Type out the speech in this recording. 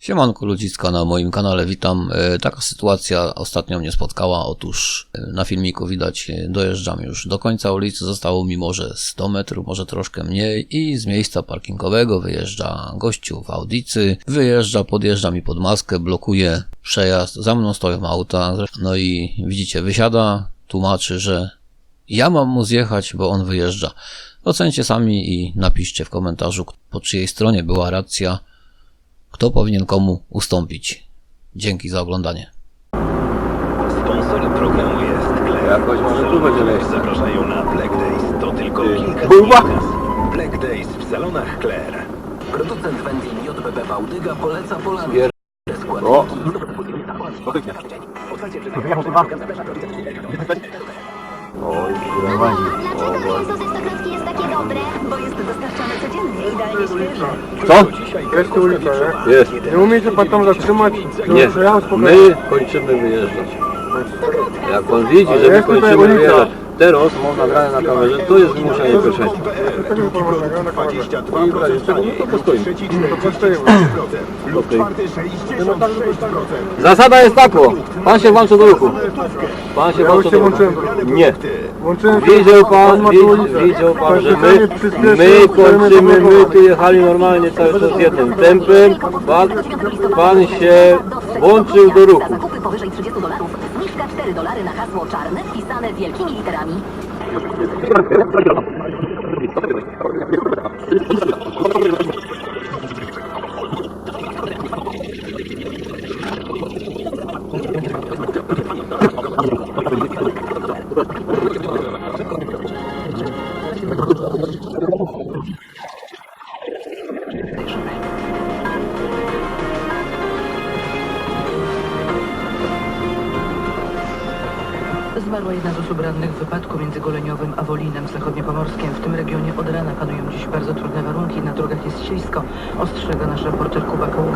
Siemanko ludziska na moim kanale, witam. E, Taka sytuacja ostatnio mnie spotkała. Otóż e, na filmiku widać, e, dojeżdżam już do końca ulicy. Zostało mi może 100 metrów, może troszkę mniej. I z miejsca parkingowego wyjeżdża gościu w audicy. Wyjeżdża, podjeżdża mi pod maskę, blokuje przejazd. Za mną stoją auta. No i widzicie, wysiada, tłumaczy, że ja mam mu zjechać, bo on wyjeżdża. Ocencie sami i napiszcie w komentarzu, po czyjej stronie była racja kto powinien komu ustąpić. Dzięki za oglądanie. Sponsorem programu jest Claire. Jakoś może tu będzie miejsce. Zapraszają na Black Days. To tylko kilka Kurwa! Black Days w salonach Claire. Producent wędlin JBB Bałtyga poleca Polanom. Pier- O! Oj, kurwa. dlaczego mięso ze stokrotki jest takie dobre? Bo jest świeże. Co? Jest tu ulica, nie? Jest. Nie umie się pan tam zatrzymać? Nie. My kończymy wyjeżdżać. Jak pan widzi, że my kończymy wyjeżdżać. Teraz mam nagrane na kamerze, to jest wymuszenie. I w razie czego, no to postoimy. Okej. Zasada jest taka. Pan się włączy do ruchu. Pan się włączy do ruchu. Nie. Włączyłem się, Wiedział pan, ma tu wi- ulicę. wiedział pan, że my, my kończymy, my tu jechali normalnie cały czas jednym tempem. Pan, pan się włączył do ruchu. Powyżej 30 dolarów zniżka 4 dolary na hasło czarne wpisane wielkimi literami. Zmarła jedna z osób rannych w wypadku między Goleniowym a Wolinem w zachodniopomorskiem. W tym regionie od rana panują dziś bardzo trudne warunki. Na drogach jest ślisko. Ostrzega nasz reporter Kuba Kołuk